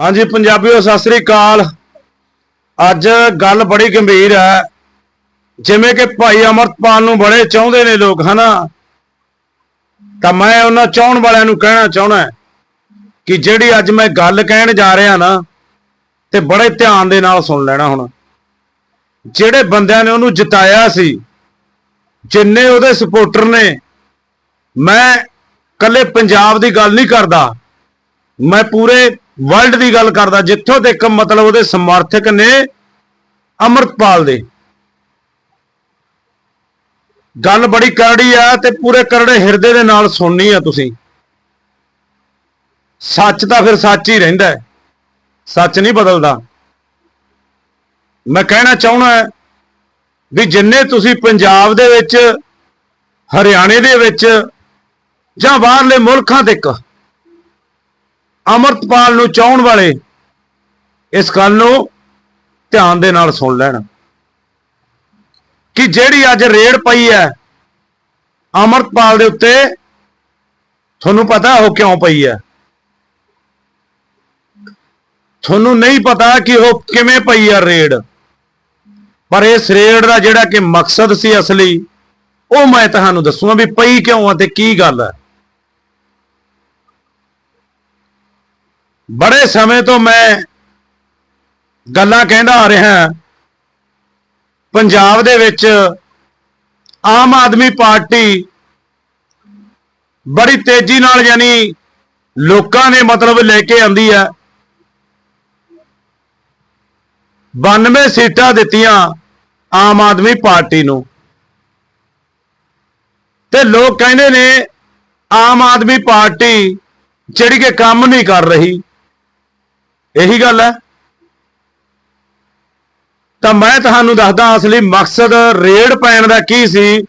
ਹਾਂਜੀ, ਪੰਜਾਬੀਓ, ਸਤਿ ਸ੍ਰੀ ਅਕਾਲ। ਅੱਜ ਗੱਲ ਬੜੀ ਗੰਭੀਰ ਹੈ। ਜਿਵੇਂ ਕਿ ਭਾਈ ਅਮਰਤਪਾਲ ਨੂੰ ਬੜੇ ਚਾਹੁੰਦੇ ਨੇ ਲੋਕ, ਹਨਾ? ਤਾਂ ਮੈਂ ਉਹਨਾਂ ਚਾਹਣ ਵਾਲਿਆਂ ਨੂੰ ਕਹਿਣਾ ਚਾਹਣਾ ਕਿ ਜਿਹੜੀ ਅੱਜ ਮੈਂ ਗੱਲ ਕਹਿਣ ਜਾ ਰਿਹਾ ਨਾ, ਤੇ ਬੜੇ ਧਿਆਨ ਦੇ ਨਾਲ ਸੁਣ ਲੈਣਾ ਹੁਣ। ਜਿਹੜੇ ਬੰਦਿਆਂ ਨੇ ਉਹਨੂੰ ਜਿਤਾਇਆ ਸੀ, ਜਿੰਨੇ ਉਹਦੇ ਸਪੋਰਟਰ ਨੇ, ਮੈਂ ਕੱਲੇ ਪੰਜਾਬ ਦੀ ਗੱਲ ਨਹੀਂ ਕਰਦਾ। ਮੈਂ ਪੂਰੇ ਵਰਲਡ ਦੀ ਗੱਲ ਕਰਦਾ, ਜਿੱਥੋਂ ਤੱਕ ਮਤਲਬ ਉਹਦੇ ਸਮਰਥਕ ਨੇ ਅਮਰਤਪਾਲ ਦੇ। ਗੱਲ ਬੜੀ ਕਰੜੀ ਆ ਤੇ ਪੂਰੇ ਕਰੜੇ ਹਿਰਦੇ ਦੇ ਨਾਲ ਸੁਣਨੀ ਆ ਤੁਸੀਂ। ਸੱਚ ਤਾਂ ਫਿਰ ਸੱਚ ਹੀ ਰਹਿੰਦਾ ਸੱਚ ਨਹੀਂ ਬਦਲਦਾ। ਮੈਂ ਕਹਿਣਾ ਚਾਹੁੰਦਾ ਵੀ ਜਿੰਨੇ ਤੁਸੀਂ ਪੰਜਾਬ ਦੇ ਵਿੱਚ, ਹਰਿਆਣੇ ਦੇ ਵਿੱਚ ਜਾਂ ਬਾਹਰਲੇ ਮੁਲਕਾਂ ਤੱਕ ਅਮਰਤਪਾਲ ਨੂੰ ਚਾਹਣ ਵਾਲੇ ਇਸ ਗੱਲ ਨੂੰ ਧਿਆਨ ਦੇ ਨਾਲ ਸੁਣ ਲੈਣ ਕਿ ਜਿਹੜੀ ਅੱਜ ਰੇਡ ਪਈ ਹੈ ਅਮਰਤਪਾਲ ਦੇ ਉੱਤੇ, ਤੁਹਾਨੂੰ ਪਤਾ ਉਹ ਕਿਉਂ ਪਈ ਹੈ? ਤੁਹਾਨੂੰ ਨਹੀਂ ਪਤਾ ਕਿ ਉਹ ਕਿਵੇਂ ਪਈ ਹੈ ਰੇਡ। ਪਰ ਇਸ ਰੇਡ ਦਾ ਜਿਹੜਾ ਕਿ ਮਕਸਦ ਸੀ ਅਸਲੀ, ਉਹ ਮੈਂ ਤੁਹਾਨੂੰ ਦੱਸੂਗਾ ਵੀ ਪਈ ਕਿਉਂ ਆ ਤੇ ਕੀ ਗੱਲ ਹੈ। ਬੜੇ ਸਮੇਂ ਤੋਂ ਮੈਂ ਗੱਲਾਂ ਕਹਿੰਦਾ ਆ ਰਿਹਾ ਪੰਜਾਬ ਦੇ ਵਿੱਚ ਆਮ ਆਦਮੀ ਪਾਰਟੀ ਬੜੀ ਤੇਜ਼ੀ ਨਾਲ ਯਾਨੀ ਲੋਕਾਂ ਨੇ ਮਤਲਬ ਲੈ ਕੇ ਆਂਦੀ ਹੈ। 92 ਸੀਟਾਂ ਦਿੱਤੀਆਂ ਆਮ ਆਦਮੀ ਪਾਰਟੀ ਨੂੰ। ਤੇ ਲੋਕ ਕਹਿੰਦੇ ਨੇ ਆਮ ਆਦਮੀ ਪਾਰਟੀ ਜਿਹੜੀ ਕਿ ਕੰਮ ਨਹੀਂ ਕਰ ਰਹੀ। ਇਹੀ ਗੱਲ ਹੈ। ਤਾਂ ਮੈਂ ਤੁਹਾਨੂੰ ਦੱਸਦਾ, ਅਸਲੀ ਮਕਸਦ ਰੇਡ ਪੈਣ ਦਾ ਕੀ ਸੀ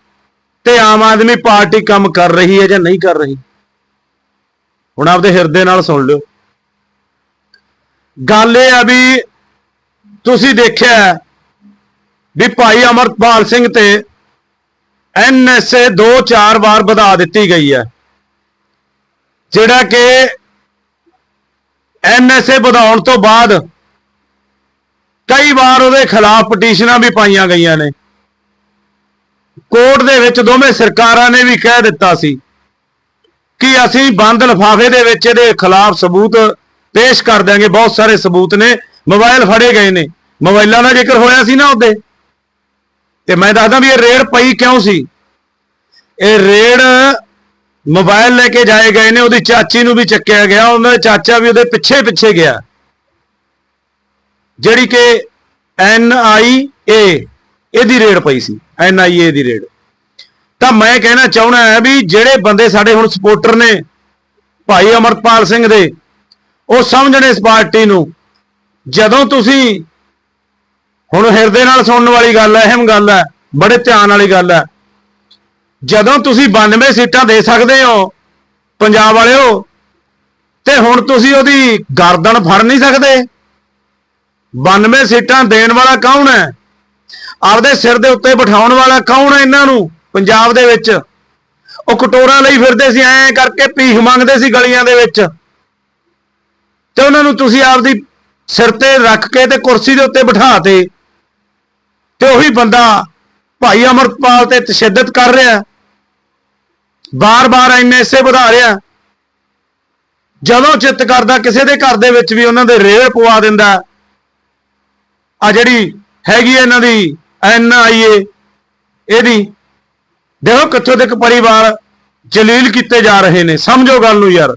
ਤੇ ਆਮ ਆਦਮੀ ਪਾਰਟੀ ਕੰਮ ਕਰ ਰਹੀ ਹੈ ਜਾਂ ਨਹੀਂ ਕਰ ਰਹੀ। ਹੁਣ ਆਪਦੇ ਹਿਰਦੇ ਨਾਲ ਸੁਣ ਲਿਓ। ਗੱਲ ਇਹ ਆ ਵੀ ਤੁਸੀਂ ਦੇਖਿਆ ਵੀ ਭਾਈ ਅਮਰਪਾਲ ਸਿੰਘ ਤੇ ਐਨਐਸਏ 2-4 ਵਾਰ ਵਧਾ ਦਿੱਤੀ ਗਈ ਹੈ। ਜਿਹੜਾ ਕਿ ਐਨਐਸਏ ਵਧਾਉਣ ਤੋਂ ਬਾਅਦ ਕਈ ਵਾਰ ਉਹਦੇ ਖਿਲਾਫ ਪਟੀਸ਼ਨਾਂ ਵੀ ਪਾਈਆਂ ਗਈਆਂ ਨੇ। ਕੋਰਟ ਦੇ ਵਿੱਚ ਦੋਵੇਂ ਸਰਕਾਰਾਂ ਨੇ ਵੀ ਕਹਿ ਦਿੱਤਾ ਸੀ ਕਿ ਅਸੀਂ ਬੰਦ ਲਫਾਫੇ ਦੇ ਵਿੱਚ ਇਹਦੇ ਖਿਲਾਫ ਸਬੂਤ ਪੇਸ਼ ਕਰ ਦਿਆਂਗੇ। ਬਹੁਤ ਸਾਰੇ ਸਬੂਤ ਨੇ ਮੋਬਾਈਲ ਫੜੇ ਗਏ ਨੇ। ਮੋਬਾਈਲਾਂ ਦਾ ਜ਼ਿਕਰ ਹੋਇਆ ਸੀ ਨਾ ਉਹਦੇ। ਤੇ ਮੈਂ ਦੱਸਦਾ ਵੀ ਇਹ ਰੇਡ ਪਈ ਕਿਉਂ ਸੀ? ਇਹ ਰੇਡ ਮੋਬਾਈਲ ਲੈ ਕੇ ਜਾਏ ਗਏ ਨੇ, ਉਹਦੀ ਚਾਚੀ ਨੂੰ ਵੀ ਚੱਕਿਆ ਗਿਆ ਉਹਨਾਂ ਦਾ ਚਾਚਾ ਵੀ ਉਹਦੇ ਪਿੱਛੇ ਪਿੱਛੇ ਗਿਆ। ਜਿਹੜੀ ਕਿ ਐਨ ਆਈ ਏ, ਇਹਦੀ ਰੇਡ ਪਈ ਸੀ, ਐਨ ਆਈ ਏ ਦੀ ਰੇਡ। ਤਾਂ ਮੈਂ ਕਹਿਣਾ ਚਾਹੁੰਦਾ ਹੈ ਵੀ ਜਿਹੜੇ ਬੰਦੇ ਸਾਡੇ ਹੁਣ ਸਪੋਰਟਰ ਨੇ, ਭਾਈ ਅਮਰਪਾਲ ਸਿੰਘ ਦੇ, ਉਹ ਸਮਝਣ ਇਸ ਪਾਰਟੀ ਨੂੰ, ਜਦੋਂ ਤੁਸੀਂ ਹੁਣ ਹਿਰਦੇ ਨਾਲ ਸੁਣਨ ਵਾਲੀ ਗੱਲ ਹੈ, ਅਹਿਮ ਗੱਲ ਹੈ, ਬੜੇ ਧਿਆਨ ਵਾਲੀ ਗੱਲ ਹੈ ਜਦੋਂ ਤੁਸੀਂ 92 ਸੀਟਾਂ ਦੇ ਸਕਦੇ ਹੋ, ਪੰਜਾਬ ਵਾਲਿਓ, ਤੇ ਹੁਣ ਤੁਸੀਂ ਉਹਦੀ ਗਰਦਨ ਫੜ ਨਹੀਂ ਸਕਦੇ। 92 ਸੀਟਾਂ ਦੇਣ ਵਾਲਾ ਕੌਣ ਹੈ? ਆਪਦੇ ਸਿਰ ਦੇ ਉੱਤੇ ਬਿਠਾਉਣ ਵਾਲਾ ਕੌਣ ਹੈ ਇਹਨਾਂ ਨੂੰ, ਪੰਜਾਬ ਦੇ ਵਿੱਚ? ਉਹ ਕਟੋਰਾਂ ਲਈ ਫਿਰਦੇ ਸੀ, ਐਂ ਕਰਕੇ ਭੀਖ ਮੰਗਦੇ ਸੀ ਗਲੀਆਂ ਦੇ ਵਿੱਚ। ਤੇ ਉਹਨਾਂ ਨੂੰ ਤੁਸੀਂ ਆਪਦੀ ਸਿਰ ਤੇ ਰੱਖ ਕੇ ਤੇ ਕੁਰਸੀ ਦੇ ਉੱਤੇ ਬਿਠਾਤੇ ਤੇ ਉਹੀ ਬੰਦਾ ਭਾਈ ਅਮਰਪਾਲ ਤੇ ਤਸ਼ੱਦਦ ਕਰ ਰਿਹਾ। ਬਾਰ-ਬਾਰ ਐਨਐਸਏ ਵਧਾ ਰਿਹਾ। ਜਦੋਂ ਚਿੱਤ ਕਰਦਾ, ਕਿਸੇ ਦੇ ਘਰ ਦੇ ਵਿੱਚ ਵੀ ਉਹਨਾਂ ਦੇ ਰੇਲ ਪਵਾ ਦਿੰਦਾ। ਆ ਜਿਹੜੀ ਹੈਗੀ ਇਹਨਾਂ ਦੀ ਐਨਆਈਏ ਇਹਦੀ। ਦੇਖੋ ਕਿੱਥੋਂ ਤੱਕ ਪਰਿਵਾਰ ਜਲੀਲ ਕੀਤੇ ਜਾ ਰਹੇ ਨੇ। ਸਮਝੋ ਗੱਲ ਨੂੰ ਯਾਰ।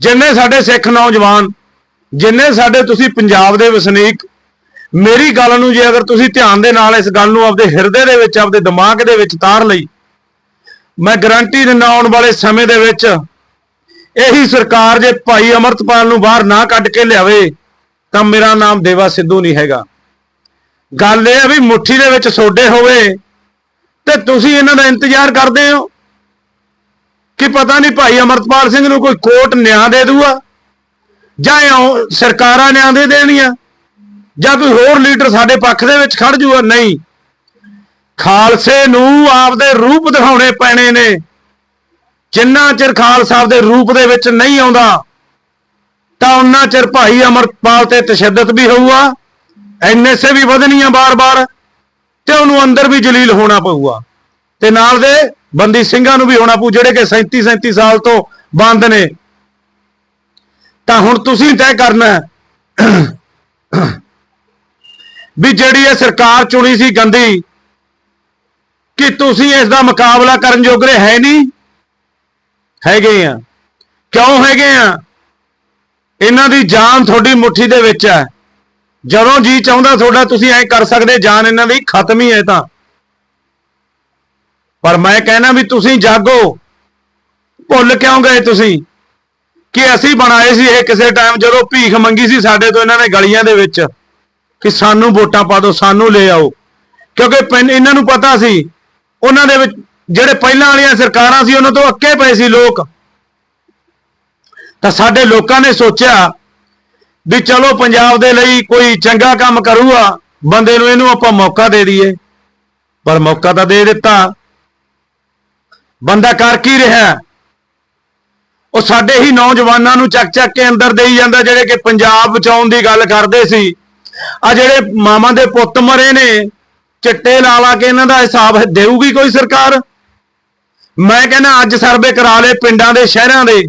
ਜਿੰਨੇ ਸਾਡੇ ਸਿੱਖ ਨੌਜਵਾਨ, ਜਿੰਨੇ ਸਾਡੇ ਤੁਸੀਂ ਪੰਜਾਬ ਦੇ ਵਸਨੀਕ, ਮੇਰੀ ਗੱਲ ਨੂੰ ਜੇ ਅਗਰ ਤੁਸੀਂ ਧਿਆਨ ਦੇ ਨਾਲ ਇਸ ਗੱਲ ਨੂੰ ਆਪਦੇ ਹਿਰਦੇ ਦੇ ਵਿੱਚ, ਆਪਦੇ ਦਿਮਾਗ ਦੇ ਵਿੱਚ ਤਾਰ ਲਈ ਮੈਂ ਗਾਰੰਟੀ ਦਿੰਦਾ ਆਉਣ ਵਾਲੇ ਸਮੇਂ ਦੇ ਵਿੱਚ ਇਹੀ ਸਰਕਾਰ ਜੇ ਭਾਈ ਅਮਰਤਪਾਲ ਨੂੰ ਬਾਹਰ ਨਾ ਕੱਢ ਕੇ ਲਿਆਵੇ, ਤਾਂ ਮੇਰਾ ਨਾਮ ਦੇਵਾ ਸਿੱਧੂ ਨਹੀਂ ਹੈਗਾ। ਗੱਲ ਇਹ ਹੈ ਵੀ ਮੁੱਠੀ ਦੇ ਵਿੱਚ ਸੋਡੇ ਹੋਵੇ, ਤੇ ਤੁਸੀਂ ਇਹਨਾਂ ਦਾ ਇੰਤਜ਼ਾਰ ਕਰਦੇ ਹੋ ਕਿ ਪਤਾ ਨਹੀਂ ਭਾਈ ਅਮਰਤਪਾਲ ਸਿੰਘ ਨੂੰ ਕੋਈ ਕੋਰਟ ਨਿਆਂ ਦੇ ਦੂਗਾ ਜਾਂ ਇਉਂ ਸਰਕਾਰਾਂ ਨਿਆਂ ਦੇ ਦੇਣੀਆਂ, ਜਾਂ ਕੋਈ ਹੋਰ ਲੀਡਰ ਸਾਡੇ ਪੱਖ ਦੇ ਵਿੱਚ ਖੜ ਜੂਗਾ ਨਹੀਂ। ਖਾਲਸੇ ਨੂੰ ਆਪਦੇ ਰੂਪ ਦਿਖਾਉਣੇ ਪੈਣੇ ਨੇ। ਜਿੰਨਾ ਚਿਰ ਖਾਲਸਾ ਦੇ ਰੂਪ ਦੇ ਵਿੱਚ ਨਹੀਂ ਆਉਂਦਾ, ਤਾਂ ਉਹਨਾਂ ਚਿਰ ਭਾਈ ਅਮਰਪਾਲ ਤੇ ਤਸ਼ੱਦਦ ਵੀ ਹੋਊਗਾ ਐਨਐਸਏ ਵੀ ਵਧਣੀਆਂ ਬਾਰ-ਬਾਰ, ਤੇ ਉਹਨੂੰ ਅੰਦਰ ਵੀ ਜਲੀਲ ਹੋਣਾ ਪਊਗਾ। ਤੇ ਨਾਲ ਦੇ ਬੰਦੀ ਸਿੰਘਾਂ ਨੂੰ ਵੀ ਹੋਣਾ ਪਊ, ਜਿਹੜੇ ਕਿ 37 37 ਸਾਲ ਤੋਂ ਬੰਦ ਨੇ। ਤਾਂ ਹੁਣ ਤੁਸੀਂ ਤੈਅ ਕਰਨਾ ਵੀ ਜਿਹੜੀ ਇਹ ਸਰਕਾਰ ਚੁਣੀ ਸੀ ਗੰਦੀ ਕਿ ਤੁਸੀਂ ਇਸ ਦਾ ਮੁਕਾਬਲਾ ਕਰਨ ਯੋਗਰੇ ਹੈ ਨਹੀਂ? ਹੈਗੇ ਆ। ਕਿਉਂ ਹੈਗੇ ਆ? ਇਹਨਾਂ ਦੀ ਜਾਨ ਤੁਹਾਡੀ ਮੁੱਠੀ ਦੇ ਵਿੱਚ ਹੈ। ਜਦੋਂ ਜੀ ਚਾਹੁੰਦਾ ਤੁਹਾਡਾ ਤੁਸੀਂ ਐ ਕਰ ਸਕਦੇ, ਜਾਨ ਇਹਨਾਂ ਦੀ ਖਤਮ ਹੀ ਹੈ ਤਾਂ। ਪਰ ਮੈਂ ਕਹਿਣਾ ਵੀ ਤੁਸੀਂ ਜਾਗੋ। ਭੁੱਲ ਕਿਉਂ ਗਏ ਤੁਸੀਂ? ਕਿ ਅਸੀਂ ਬਣਾਏ ਸੀ ਇਹ ਕਿਸੇ ਟਾਈਮ ਜਦੋਂ ਭੀਖ ਮੰਗੀ ਸੀ ਸਾਡੇ ਤੋਂ ਇਹਨਾਂ ਨੇ ਗਲੀਆਂ ਦੇ ਵਿੱਚ। ਕਿ ਸਾਨੂੰ ਵੋਟਾਂ ਪਾ ਦਿਓ, ਸਾਨੂੰ ਲੈ ਆਓ। ਕਿਉਂਕਿ ਪੈਨ- ਇਹਨਾਂ ਨੂੰ ਪਤਾ ਸੀ ਉਹਨਾਂ ਦੇ ਵਿੱਚ ਜਿਹੜੇ ਪਹਿਲਾਂ ਵਾਲੀਆਂ ਸਰਕਾਰਾਂ ਸੀ, ਉਹਨਾਂ ਤੋਂ ਅੱਕੇ ਪਏ ਸੀ ਲੋਕ। ਤਾਂ ਸਾਡੇ ਲੋਕਾਂ ਨੇ ਸੋਚਿਆ ਵੀ ਚਲੋ ਪੰਜਾਬ ਦੇ ਲਈ ਕੋਈ ਚੰਗਾ ਕੰਮ ਕਰੂਗਾ, ਬੰਦੇ ਨੂੰ ਇਹਨੂੰ ਆਪਾਂ ਮੌਕਾ ਦੇ ਦਈਏ। ਪਰ ਮੌਕਾ ਤਾਂ ਦੇ ਦਿੱਤਾ। ਬੰਦਾ ਕਰ ਕੀ ਰਿਹਾ? ਉਹ ਸਾਡੇ ਹੀ ਨੌਜਵਾਨਾਂ ਨੂੰ ਚੱਕ ਚੱਕ ਕੇ ਅੰਦਰ ਦੇਈ ਜਾਂਦਾ, ਜਿਹੜੇ ਕਿ ਪੰਜਾਬ ਬਚਾਉਣ ਦੀ ਗੱਲ ਕਰਦੇ ਸੀ। ਆ ਜਿਹੜੇ ਮਾਮਾ ਦੇ ਪੁੱਤ ਮਰੇ ਨੇ ਚਿੱਟੇ ਲਾ ਲਾ ਕੇ ਇਹਨਾਂ ਦਾ ਹਿਸਾਬ ਦੇਊਗੀ ਕੋਈ ਸਰਕਾਰ? ਮੈਂ ਕਹਿੰਦਾ ਅੱਜ ਸਰਵੇ ਕਰਾ ਲੇ ਪਿੰਡਾਂ ਦੇ, ਸ਼ਹਿਰਾਂ ਦੇ।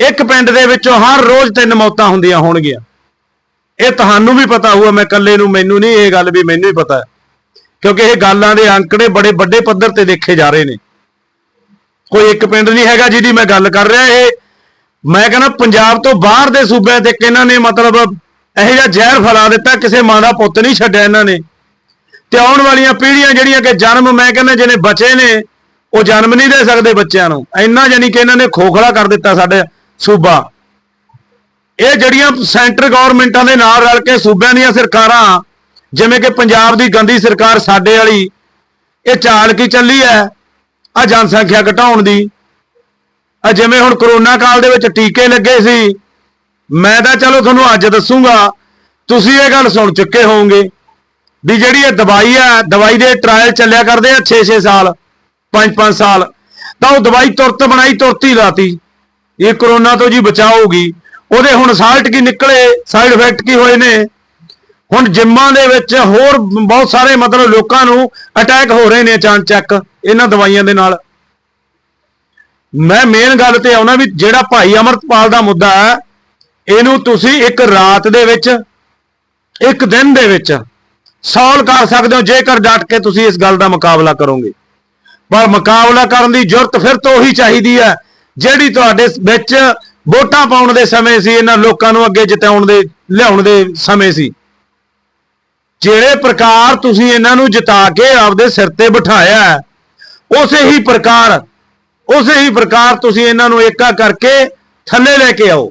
ਇੱਕ ਪਿੰਡ ਦੇ ਵਿੱਚੋਂ ਹਰ ਰੋਜ਼ ਤਿੰਨ ਮੌਤਾਂ ਹੁੰਦੀਆਂ ਹੋਣਗੀਆਂ। ਇਹ ਤੁਹਾਨੂੰ ਵੀ ਪਤਾ ਹੋਊਗਾ, ਮੈਂ ਇਕੱਲੇ ਨੂੰ, ਮੈਨੂੰ ਨਹੀਂ ਇਹ ਗੱਲ ਵੀ, ਮੈਨੂੰ ਹੀ ਪਤਾ ਕਿਉਂਕਿ ਇਹ ਗੱਲਾਂ ਦੇ ਅੰਕੜੇ ਬੜੇ ਵੱਡੇ ਪੱਧਰ ਤੇ ਦੇਖੇ ਜਾ ਰਹੇ ਨੇ। ਕੋਈ ਇੱਕ ਪਿੰਡ ਨਹੀਂ ਹੈਗਾ ਜਿਹਦੀ ਮੈਂ ਗੱਲ ਕਰ ਰਿਹਾ, ਇਹ ਮੈਂ ਕਹਿੰਦਾ ਪੰਜਾਬ ਤੋਂ ਬਾਹਰ ਦੇ ਸੂਬਿਆਂ ਤੇ ਇਹਨਾਂ ਨੇ ਮਤਲਬ ਇਹੋ ਜਿਹਾ ਜ਼ਹਿਰ ਫੈਲਾ ਦਿੱਤਾ, ਕਿਸੇ ਮਾਂ ਦਾ ਪੁੱਤ ਨਹੀਂ ਛੱਡਿਆ ਇਹਨਾਂ ਨੇ। ਤੇ ਆਉਣ ਵਾਲੀਆਂ ਪੀੜ੍ਹੀਆਂ ਜਿਹੜੀਆਂ ਕਿ ਜਨਮ, ਮੈਂ ਕਹਿੰਦਾ ਜਿਹਨੇ ਬਚੇ ਨੇ, ਉਹ ਜਨਮ ਨਹੀਂ ਦੇ ਸਕਦੇ ਬੱਚਿਆਂ ਨੂੰ। ਇੰਨਾ ਜਾਨੀ ਕਿ ਇਹਨਾਂ ਨੇ ਖੋਖਲਾ ਕਰ ਦਿੱਤਾ ਸਾਡੇ ਸੂਬਾ। ਇਹ ਜਿਹੜੀਆਂ ਸੈਂਟਰ ਗਵਰਨਮੈਂਟਾਂ ਦੇ ਨਾਲ ਰਲ ਕੇ ਸੂਬਿਆਂ ਦੀਆਂ ਸਰਕਾਰਾਂ, ਜਿਵੇਂ ਕਿ ਪੰਜਾਬ ਦੀ ਗੰਦੀ ਸਰਕਾਰ ਸਾਡੇ ਵਾਲੀ, ਇਹ ਚਾਲ ਕੀ ਚੱਲੀ ਹੈ? ਆ ਜਨਸੰਖਿਆ ਘਟਾਉਣ ਦੀ। ਆ ਜਿਵੇਂ ਹੁਣ ਕਰੋਨਾ ਕਾਲ ਦੇ ਵਿੱਚ ਟੀਕੇ ਲੱਗੇ ਸੀ, ਮੈਂ ਤਾਂ ਚਲੋ ਤੁਹਾਨੂੰ ਅੱਜ ਦੱਸੂਗਾ, ਤੁਸੀਂ ਇਹ ਗੱਲ ਸੁਣ ਚੁੱਕੇ ਹੋਵੋਗੇ। ਵੀ ਜਿਹੜੀ ਇਹ ਦਵਾਈ ਆ, ਦਵਾਈ ਦੇ ਟ੍ਰਾਇਲ ਚੱਲਿਆ ਕਰਦੇ ਆ 6-6 ਸਾਲ 5-5 ਸਾਲ, ਤਾਂ ਉਹ ਦਵਾਈ ਤੁਰਤ ਬਣਾਈ, ਤੁਰਤ ਹੀ ਲਾਤੀ। ਇਹ ਕਰੋਨਾ ਤੋਂ ਜੀ ਬਚਾਓਗੀ ਉਹਦੇ ਹੁਣ ਸਾਲਟ ਕੀ ਨਿਕਲੇ ਸਾਈਡ ਇਫੈਕਟ ਕੀ ਹੋਏ ਨੇ? ਹੁਣ ਜਿੰਮਾਂ ਦੇ ਵਿੱਚ ਹੋਰ ਬਹੁਤ ਸਾਰੇ ਮਤਲਬ ਲੋਕਾਂ ਨੂੰ ਅਟੈਕ ਹੋ ਰਹੇ ਨੇ ਅਚਾਨਚੱਕ ਇਹਨਾਂ ਦਵਾਈਆਂ ਦੇ ਨਾਲ। ਮੈਂ ਮੇਨ ਗੱਲ ਤੇ ਆਉਣਾ ਵੀ ਜਿਹੜਾ ਭਾਈ ਅਮਰਤਪਾਲ ਦਾ ਮੁੱਦਾ ਹੈ, ਇਹਨੂੰ ਤੁਸੀਂ ਇੱਕ ਰਾਤ ਦੇ ਵਿੱਚ, ਇੱਕ ਦਿਨ ਦੇ ਵਿੱਚ ਸੋਲਵ ਕਰ ਸਕਦੇ ਹੋ ਜੇਕਰ ਡਟ ਕੇ ਤੁਸੀਂ ਇਸ ਗੱਲ ਦਾ ਮੁਕਾਬਲਾ ਕਰੋਗੇ। ਪਰ ਮੁਕਾਬਲਾ ਕਰਨ ਦੀ ਜ਼ਰੂਰਤ ਫਿਰ ਤੋਂ ਉਹੀ ਚਾਹੀਦੀ ਹੈ ਜਿਹੜੀ ਤੁਹਾਡੇ ਵਿੱਚ ਵੋਟਾਂ ਪਾਉਣ ਦੇ ਸਮੇਂ ਸੀ ਇਹਨਾਂ ਲੋਕਾਂ ਨੂੰ ਅੱਗੇ ਜਿਤਾਉਣ ਦੇ ਲਿਆਉਣ ਦੇ ਸਮੇਂ ਸੀ। ਜਿਹੜੇ ਪ੍ਰਕਾਰ ਤੁਸੀਂ ਇਹਨਾਂ ਨੂੰ ਜਿਤਾ ਕੇ ਆਪਦੇ ਸਿਰ ਤੇ ਬਿਠਾਇਆ ਹੈ, ਉਸੇ ਹੀ ਪ੍ਰਕਾਰ ਉਸੇ ਹੀ ਪ੍ਰਕਾਰ ਤੁਸੀਂ ਇਹਨਾਂ ਨੂੰ ਏਕਾ ਕਰਕੇ ਥੱਲੇ ਲੈ ਕੇ ਆਓ।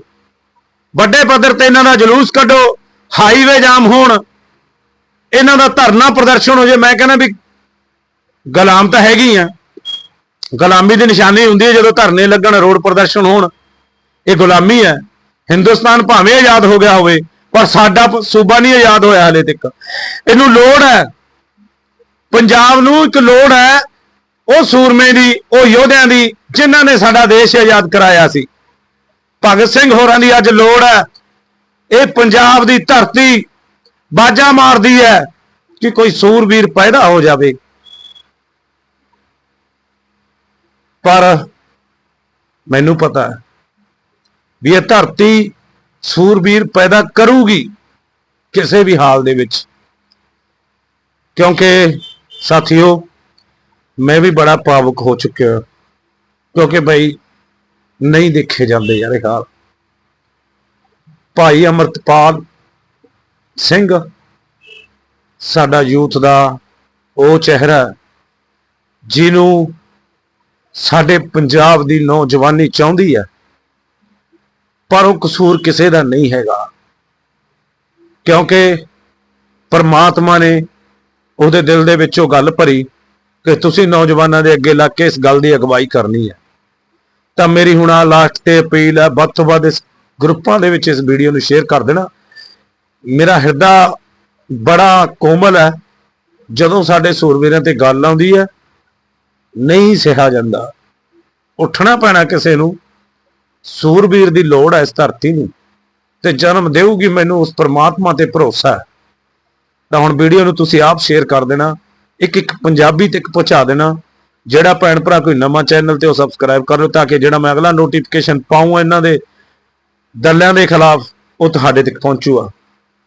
ਵੱਡੇ ਪੱਧਰ ਤੇ ਇਹਨਾਂ ਦਾ ਜਲੂਸ ਕੱਢੋ ਹਾਈਵੇ ਜਾਮ ਹੋਣ ਇਹਨਾਂ ਦਾ ਧਰਨਾ ਪ੍ਰਦਰਸ਼ਨ ਹੋ ਜੇ, ਮੈਂ ਕਹਿੰਦਾ ਵੀ ਗੁਲਾਮ ਤਾਂ ਹੈਗੀ ਆ। ਗੁਲਾਮੀ ਦੀ ਨਿਸ਼ਾਨੀ ਹੁੰਦੀ ਹੈ ਜਦੋਂ ਧਰਨੇ ਲੱਗਣ, ਰੋਡ ਪ੍ਰਦਰਸ਼ਨ ਹੋਣ। ਇਹ ਗੁਲਾਮੀ ਹੈ। ਹਿੰਦੁਸਤਾਨ ਭਾਵੇਂ ਆਜ਼ਾਦ ਹੋ ਗਿਆ ਹੋਵੇ, ਪਰ ਸਾਡਾ ਸੂਬਾ ਨਹੀਂ ਆਜ਼ਾਦ ਹੋਇਆ ਹਲੇ ਤੱਕ। ਇਹਨੂੰ ਲੋੜ ਹੈ। ਪੰਜਾਬ ਨੂੰ ਇੱਕ ਲੋੜ ਹੈ, ਉਹ ਸੂਰਮੇ ਦੀ, ਉਹ ਯੋਧਿਆਂ ਦੀ, ਜਿਨ੍ਹਾਂ ਨੇ ਸਾਡਾ ਦੇਸ਼ ਆਜ਼ਾਦ ਕਰਾਇਆ ਸੀ। ਭਗਤ ਸਿੰਘ ਹੋਰਾਂ ਦੀ ਅੱਜ ਲੋੜ ਹੈ। ਇਹ ਪੰਜਾਬ ਦੀ ਧਰਤੀ ਬਾਜਾ ਮਾਰਦੀ ਹੈ ਕਿ ਕੋਈ ਸੂਰਬੀਰ ਪੈਦਾ ਹੋ ਜਾਵੇ। ਪਰ ਮੈਨੂੰ ਪਤਾ ਹੈ ਵੀ ਇਹ ਧਰਤੀ ਸੂਰਬੀਰ ਪੈਦਾ ਕਰੂਗੀ ਕਿਸੇ ਵੀ ਹਾਲ ਦੇ ਵਿੱਚ। ਕਿਉਂਕਿ ਸਾਥੀਓ, ਮੈਂ ਵੀ ਬੜਾ ਭਾਵੁਕ ਹੋ ਚੁੱਕਿਆ ਕਿਉਂਕਿ ਭਾਈ ਨਹੀਂ ਦੇਖੇ ਜਾਂਦੇ ਯਾਰ ਇਹ ਹਾਲ। ਭਾਈ ਅਮਰਤਪਾਲ ਸਿੰਘ, ਸਾਡਾ ਯੂਥ ਦਾ ਉਹ ਚਿਹਰਾ ਜਿਹਨੂੰ ਸਾਡੇ ਪੰਜਾਬ ਦੀ ਨੌਜਵਾਨੀ ਚਾਹੁੰਦੀ ਹੈ, ਪਰ ਉਹ ਕਸੂਰ ਕਿਸੇ ਦਾ ਨਹੀਂ ਹੈਗਾ। ਕਿਉਂਕਿ ਪਰਮਾਤਮਾ ਨੇ ਉਹਦੇ ਦਿਲ ਦੇ ਵਿੱਚ ਉਹ ਗੱਲ ਭਰੀ ਕਿ ਤੁਸੀਂ ਨੌਜਵਾਨਾਂ ਦੇ ਅੱਗੇ ਲੱਗ ਕੇ ਇਸ ਗੱਲ ਦੀ ਅਗਵਾਈ ਕਰਨੀ ਹੈ। ਤਾਂ ਮੇਰੀ ਹੁਣ ਆ ਲਾਸਟ ਤੇ ਅਪੀਲ ਹੈ, ਵੱਧ ਤੋਂ ਵੱਧ ਇਸ ਗਰੁੱਪਾਂ ਦੇ ਵਿੱਚ ਇਸ ਵੀਡੀਓ ਨੂੰ ਸ਼ੇਅਰ ਕਰ ਦੇਣਾ। ਮੇਰਾ ਹਿਰਦਾ ਬੜਾ ਕੋਮਲ ਹੈ। ਜਦੋਂ ਸਾਡੇ ਸੂਰਵੀਰਾਂ ਤੇ ਗੱਲ ਆਉਂਦੀ ਹੈ, ਨਹੀਂ ਸਿਹਾ ਜਾਂਦਾ। ਉੱਠਣਾ ਪੈਣਾ ਕਿਸੇ ਨੂੰ। ਸੂਰਬੀਰ ਦੀ ਲੋੜ ਹੈ ਇਸ ਧਰਤੀ ਨੂੰ। ਤੇ ਜਨਮ ਦੇਊਗੀ ਮੈਨੂੰ ਉਸ ਪ੍ਰਮਾਤਮਾ ਤੇ ਭਰੋਸਾ ਹੈ। ਤਾਂ ਹੁਣ ਵੀਡੀਓ ਨੂੰ ਤੁਸੀਂ ਆਪ ਸ਼ੇਅਰ ਕਰ ਦੇਣਾ। ਇੱਕ ਇੱਕ ਪੰਜਾਬੀ ਤੱਕ ਪਹੁੰਚਾ ਦੇਣਾ। ਜਿਹੜਾ ਭੈਣ ਭਰਾ ਕੋਈ ਨਵਾਂ ਚੈਨਲ ਤੇ ਉਹ ਸਬਸਕ੍ਰਾਈਬ ਕਰ ਲਓ, ਤਾਂ ਕਿ ਜਿਹੜਾ ਮੈਂ ਅਗਲਾ ਨੋਟੀਫਿਕੇਸ਼ਨ ਪਾਉਂ ਇਹਨਾਂ ਦੇ ਦਲਿਆਂ ਦੇ ਖਿਲਾਫ, ਉਹ ਤੁਹਾਡੇ ਤੱਕ ਪਹੁੰਚੂਗਾ।